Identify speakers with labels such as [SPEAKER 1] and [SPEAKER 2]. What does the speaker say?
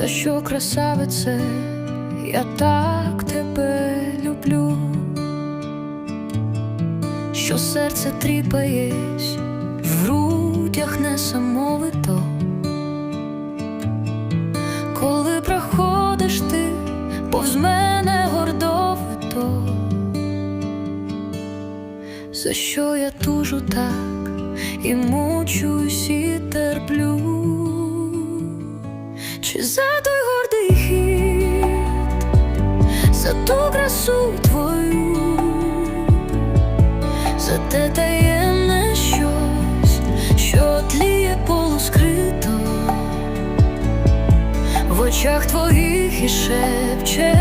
[SPEAKER 1] За що, красавице, я так тебе люблю, що серце тріпаєсь в грудях несамовито, коли проходиш ти повз мене гордовито, за що я тужу так і мучусь і терплю. За той гордий хід, за ту красу твою, за те таємне щось, що тліє полускрито, в очах твоїх і шепче